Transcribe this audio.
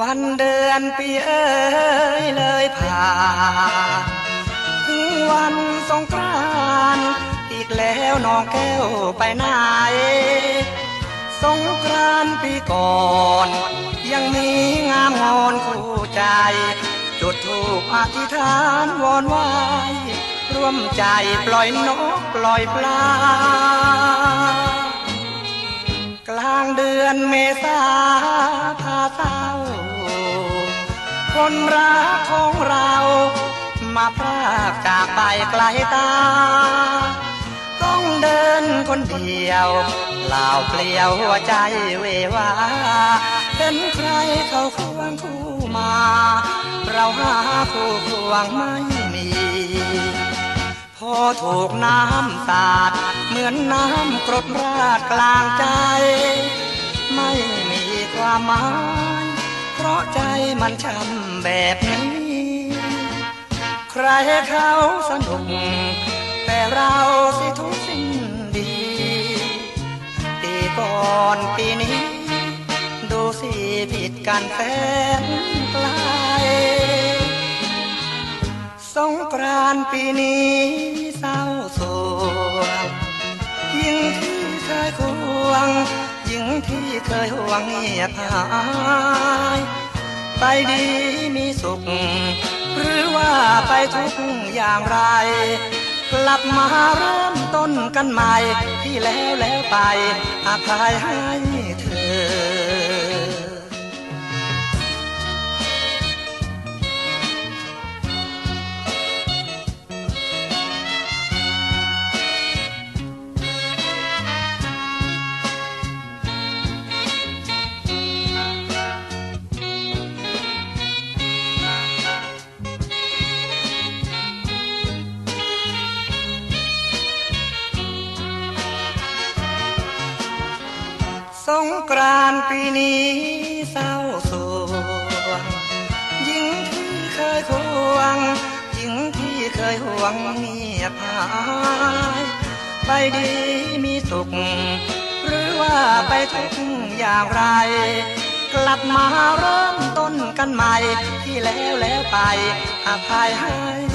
วันเดือนปีเอ้ยเลยผ่านถึงวันสงกรานต์อีกแล้วน้องแก้วไปไหน สงกรานต์ปีก่อน ยังมีงามงอนคู่ใจ จุดทูปอธิษฐานวอนไหวร่วมใจปล่อยนกปล่อยปลา กลางเดือนเมษาพาเศร้า คนรักของเรา มาพรากจากไปไกลตา ต้องเดินคนเดียวเปล่าเปลี่ยวหัวใจเววาเห็นใครเขาควงคู่มา เราหาคู่ควงไม่มีพอถูกน้ำสาด เหมือนน้ำกรดราดกลางใจ ไม่มีความหมาย มันช้ำแบบนี้ ใครเขาสนุก แต่เราสิทุกสิ้นดีปีก่อนปีนี้ ดูสิผิดกันแสนไกลสงกรานต์ปีนี้เศร้าโศกยิ่งที่เคยควงยิ่งที่เคยหวงเงียบหาย ไปดีมีสุข หรือว่าไปทุกอย่างไร กลับมาเริ่มต้นกันใหม่ที่แล้วแล้วไปอภัยให้เธอ สงกรานปีนี้เศร้าโศกยิ่งที่เคยควงยิ่งที่เคยห่วงเงียบหายไปดีมีสุข หรือว่าไปทุกข์อย่างไร กลับมาเริ่มต้นกันใหม่ ที่แล้วแล้วไปอภัยให้